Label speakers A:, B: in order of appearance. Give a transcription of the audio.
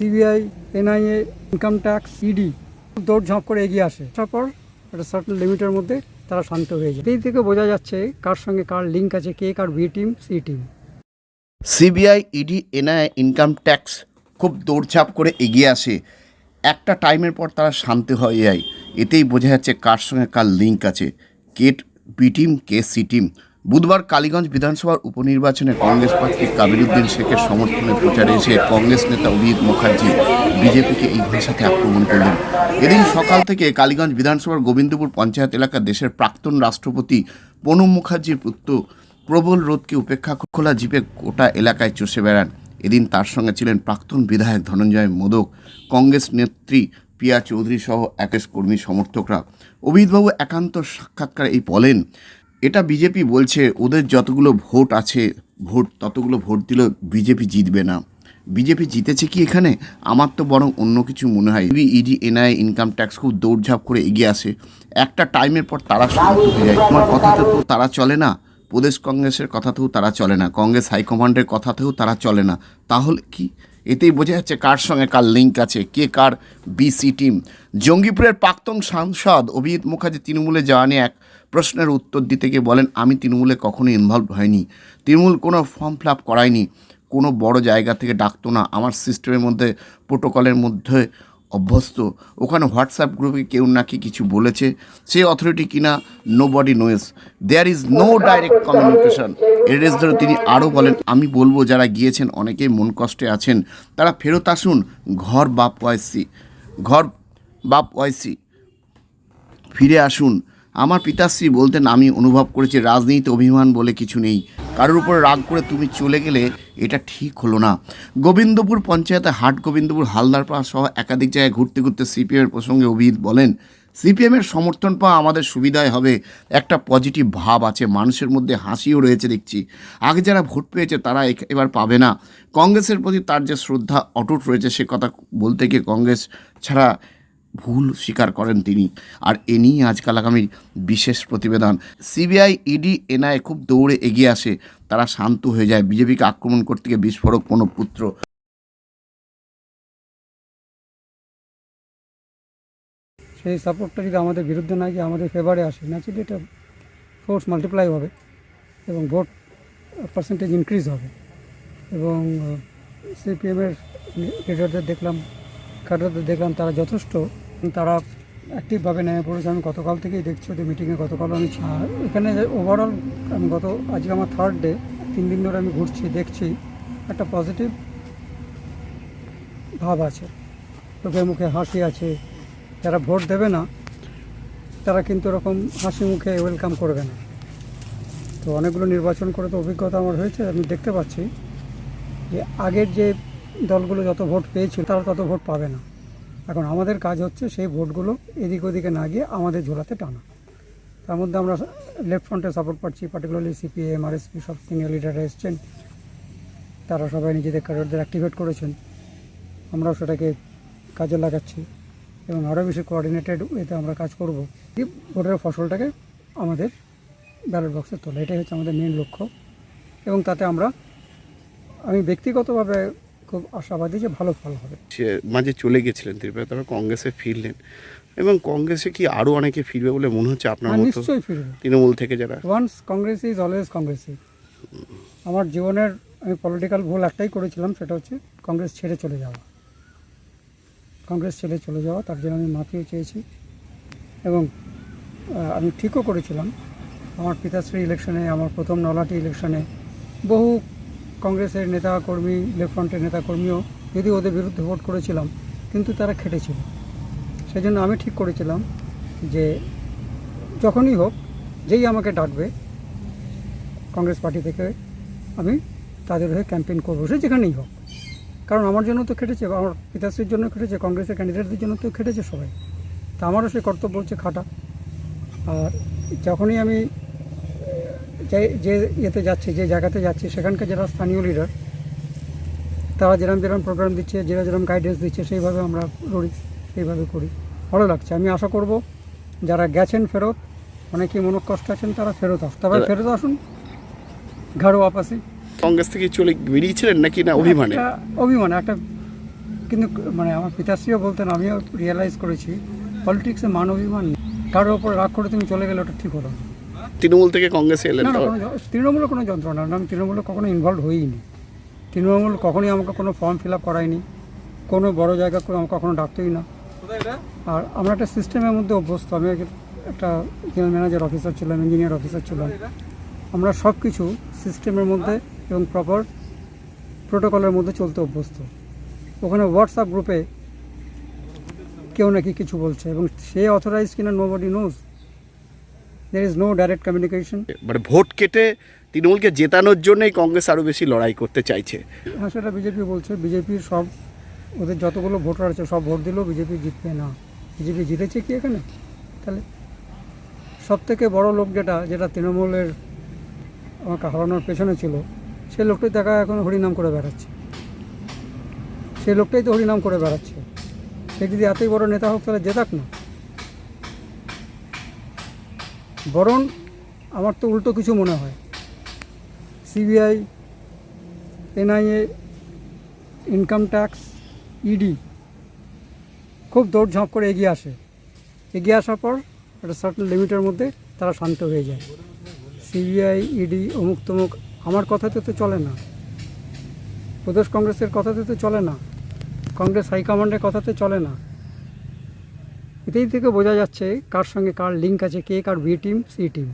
A: CBI, NIA, income tax, ED দৌড়ঝাঁপ করে এগিয়ে আসে। তারপর একটা সার্টেন লিমিটের মধ্যে তারা শান্ত হয়ে যায়। এই থেকে বোঝা যাচ্ছে কার সঙ্গে কার লিঙ্ক আছে, কে কার B team C team
B: CBI, ED NI income tax খুব দৌড়ঝাঁপ করে এগিয়ে আসে। একটা টাইমের পর তারা শান্ত হয়ে যায়। এতেই বোঝা যাচ্ছে কার সঙ্গে কার লিঙ্ক আছে। কে বি টিম কে সি টিম বুধবার কালীগঞ্জ বিধানসভার উপনির্বাচনে কংগ্রেস প্রার্থী কাবিরুদ্দিন শেখের সমর্থনে প্রচারে এসে কংগ্রেস নেতা অভিজিৎ মুখার্জি বিজেপিকে এই ভাষাতে আক্রমণ করলেন। এদিন সকাল থেকে কালীগঞ্জ বিধানসভার গোবিন্দপুর পঞ্চায়েত এলাকা দেশের প্রাক্তন রাষ্ট্রপতি প্রণব মুখার্জির পুত্র প্রবল রোধকে উপেক্ষা খোলা জিপে গোটা এলাকায় চষে বেড়ান। এদিন তার সঙ্গে ছিলেন প্রাক্তন বিধায়ক ধনঞ্জয় মোদক, কংগ্রেস নেত্রী পিয়া চৌধুরী সহ একেশ কর্মী সমর্থকরা। অভিজিৎবাবু একান্ত সাক্ষাৎকার এই বলেন এটা বিজেপি বলছে, ওদের যতগুলো ভোট আছে, ভোট ততগুলো ভোট দিলেও বিজেপি জিতবে না। বিজেপি জিতেছে কি এখানে? আমার তো বরং অন্য কিছু মনে হয়। ইবি ইডি এনআই ইনকাম ট্যাক্স খুব দৌড়ঝাঁপ করে এগিয়ে আসে। একটা টাইমের পর তারা যায়। তোমার কথাতে তো তারা চলে না। প্রদেশ কংগ্রেসের কথাতেও তারা চলে না। কংগ্রেস হাইকমান্ডের কথাতেও তারা চলে না। তাহলে কি? এতেই বোঝা যাচ্ছে কার সঙ্গে কার লিঙ্ক আছে, কে কার বিসি টিম জঙ্গিপুরের প্রাক্তন সাংসদ অভিজিৎ মুখার্জি তৃণমূলে যাওয়া নিয়ে এক প্রশ্নের উত্তর দিতে গিয়ে বলেন আমি তৃণমূলে কখনো ইনভলভ হয়নি। তৃণমূল কোনো ফর্ম ফিল আপ করায়নি। কোনো বড় জায়গা থেকে ডাকতো না। আমার সিস্টেমের মধ্যে প্রোটোকলের মধ্যে অভ্যস্ত। ওখানে হোয়াটসঅ্যাপ গ্রুপে কেউ নাকি কিছু বলেছে। সে অথরিটি কিনা nobody knows there is no direct communication এর ধরে তিনি আরও বলেন আমি বলব যারা গিয়েছেন অনেকেই মন কষ্টে আছেন। তারা ফেরত আসুন। ঘর বাপ ওয়াইসি। ঘর বাপ ওয়াইসি। ফিরে আসুন। আমার পিতাশ্রী বলতেন, আমি অনুভব করেছি রাজনীতি অভিমান বলে কিছু নেই। কারোর উপর রাগ করে তুমি চলে গেলে এটা ঠিক হলো না। গোবিন্দপুর পঞ্চায়েতে হাট গোবিন্দপুর হালদারপাড়া সহ একাধিক জায়গায় ঘুরতে ঘুরতে সিপিএমের প্রসঙ্গে অভিজিৎ বলেন, সিপিএমের সমর্থন পাওয়া আমাদের সুবিধায় হবে। একটা পজিটিভ ভাব আছে, মানুষের মধ্যে হাসিও রয়েছে দেখছি। আগে যারা ভোট পেয়েছে তারা এবার পাবে না। কংগ্রেসের প্রতি তার যে শ্রদ্ধা অটুট রয়েছে, সে কথা বলতে গিয়ে কংগ্রেস ছাড়া ভুল স্বীকার করেন তিনি। আর এ নিয়ে আজকাল আগামী বিশেষ প্রতিবেদন। সিবিআই, ইডি, এনআই খুব দৌড়ে এগিয়ে আসে। তারা শান্ত হয়ে যায়। বিজেপিকে আক্রমণ করতে গিয়ে বিস্ফোরক কোনো পুত্র
A: সেই সাপোর্টটা যদি আমাদের বিরুদ্ধে না গিয়ে আমাদের ফেভারে আসে? ন্যাচুরালি এটা ফোর্স মাল্টিপ্লাই হবে এবং ভোট পার্সেন্টেজ ইনক্রিজ হবে। এবং সিপিএমের লিডারদের দেখলাম ক্যাডারদের দেখলাম, তারা যথেষ্ট তারা অ্যাক্টিভভাবে নেমে পড়েছে। আমি গতকাল থেকেই দেখছি ওদের মিটিংয়ে গতকাল আমি এখানে ওভারঅল আমি গত আজকে আমার থার্ড ডে তিন দিন ধরে আমি ঘুরছি, দেখছি। একটা পজিটিভ ভাব আছে। লোকের মুখে হাসি আছে। যারা ভোট দেবে না, তারা কিন্তু এরকম হাসি মুখে ওয়েলকাম করবে না। তো অনেকগুলো নির্বাচন করে তো অভিজ্ঞতা আমার হয়েছে, আমি দেখতে পাচ্ছি যে আগের যে দলগুলো যত ভোট পেয়েছিল, তারা তত ভোট পাবে না। এখন আমাদের কাজ হচ্ছে সেই ভোটগুলো এদিক ওদিকে না গিয়ে আমাদের ঝোলাতে টানা। তার মধ্যে আমরা লেফট ফ্রন্টে সাপোর্ট পাচ্ছি পার্টিকুলারলি সিপিএম আরএসপি সব সিনিয়র লিডাররা এসছেন। তারা সবাই নিজেদের ক্যাডারদের অ্যাক্টিভেট করেছেন। আমরাও সেটাকে কাজে লাগাচ্ছি এবং আরও বেশি কোঅর্ডিনেটেড ওয়েতে আমরা কাজ করব। ভোটের ফসলটাকে আমাদের ব্যালট বক্সে তোলা। এটাই হচ্ছে আমাদের মেন লক্ষ্য। এবং তাতে আমরা, আমি ব্যক্তিগতভাবে খুব আশাবাদী যে ভালো ফল হবে।
B: সে মাঝে চলে গেছিলেন ত্রিপুরা তারপর কংগ্রেসে ফিরলেন। এবং কংগ্রেসে কি আরও অনেকে ফিরবে বলে মনে হচ্ছে আপনার
A: হ্যাঁ
B: মতো
A: নিশ্চয়ই ফিরবে।
B: তৃণমূল থেকে যারা?
A: Once Congress is always Congress আমার জীবনের আমি পলিটিক্যাল ভুল একটাই করেছিলাম সেটা হচ্ছে কংগ্রেস ছেড়ে চলে যাওয়া। কংগ্রেস ছেড়ে চলে যাওয়া তার জন্য আমি মাফিও চেয়েছি। এবং আমি ঠিকও করেছিলাম। আমার পিতাশ্রী ইলেকশনে আমার প্রথম নলাটি ইলেকশনে বহু কংগ্রেসের নেতা কর্মী, লেফট ফ্রন্টের নেতা কর্মীও যদি ওদের বিরুদ্ধে ভোট করেছিলাম, কিন্তু তারা খেটেছিল। সেই জন্য আমি ঠিক করেছিলাম যে যখনই হোক, যেই আমাকে ডাকবে, কংগ্রেস পার্টি থেকে আমি তাদের হয়ে ক্যাম্পেইন করব, সে যেখানেই হোক। কারণ আমার জন্য তো খেটেছে, আমার পিতাশ্রীর জন্য খেটেছে, কংগ্রেসের ক্যান্ডিডেটদের জন্য তো খেটেছে সবাই। তা আমারও সেই কর্তব্য হচ্ছে খাটা। আর যখনই আমি যে যে ইয়েতে যাচ্ছে যে জায়গাতে যাচ্ছি সেখানকার যারা স্থানীয় লিডার তারা যেরকম যেরকম প্রোগ্রাম দিচ্ছে যারা যেরকম গাইডেন্স দিচ্ছে সেইভাবে আমরা লড়ি সেইভাবে করি। ভালো লাগছে। আমি আশা করব যারা গেছেন ফেরত অনেকেই মনকষ্ট আছেন তারা ফেরত আসুন তবে ফেরত আসুন ঘাড়ো আপসি
B: কংগ্রেস থেকে চলে বেরিয়েছিলেন নাকি না অভিমানে?
A: অভিমানে একটা কিন্তু মানে আমার পিতাশ্রীও বলতেন আমিও রিয়েলাইজ করেছি পলিটিক্সে মান অভিমান কারোর ওপর রাগ করে তুমি চলে গেলে ওটা ঠিক হলো না।
B: তৃণমূল থেকে কংগ্রেসে এলেন
A: না না কোনো যন্ত্রণা না আমি তৃণমূলে কখনো ইনভলভ হইনি। তৃণমূল কখনোই আমাকে কোনো ফর্ম ফিল আপ করায়নি। কোনো বড় জায়গা করে আমাকে কখনো ডাকতোই না। আর আমরা একটা সিস্টেমের মধ্যে অভ্যস্ত। আমি একটা জেনারেল ম্যানেজার অফিসার ছিলাম ইঞ্জিনিয়ার অফিসার ছিলাম। আমরা সব কিছু সিস্টেমের মধ্যে এবং প্রপার প্রোটোকলের মধ্যে চলতে অভ্যস্ত। ওখানে হোয়াটসঅ্যাপ গ্রুপে কেউ নাকি কিছু বলছে এবং সে অথরাইজ কিনা nobody knows there is no direct communication
B: মানে ভোট কেটে তৃণমূলকে জেতানোর জন্যই কংগ্রেস আরও বেশি লড়াই করতে চাইছে।
A: হ্যাঁ সেটা বিজেপি বলছে। বিজেপির সব ওদের যতগুলো ভোটার আছে সব ভোট দিলেও বিজেপি জিতবে না। বিজেপি জিতেছে কি এখানে? তাহলে সব থেকে বড় লোক যেটা যেটা তৃণমূলের আমাকে হারানোর পেছনে ছিল সেই লোকটাই দেখা এখন হরিনাম করে বেড়াচ্ছে। সেই লোকটাই তো হরিনাম করে বেড়াচ্ছে। সে যদি এতই বড় নেতা হোক তাহলে জেতাক না? বরং আমার তো উল্টো কিছু মনে হয়। CBI NIA income tax ED খুব দৌড়ঝাঁপ করে এগিয়ে আসে। এগিয়ে আসার পর একটা সার্টেন লিমিটের মধ্যে তারা শান্ত হয়ে যায়। সিবিআই ইডি অমুক তমুক আমার কথাতে তো চলে না। প্রদেশ কংগ্রেসের কথাতে তো চলে না। কংগ্রেস হাইকমান্ডের কথাতে চলে না। এতেই থেকে বোঝা যাচ্ছে কার সঙ্গে কার লিঙ্ক আছে, কে কার বি টিম সি টিম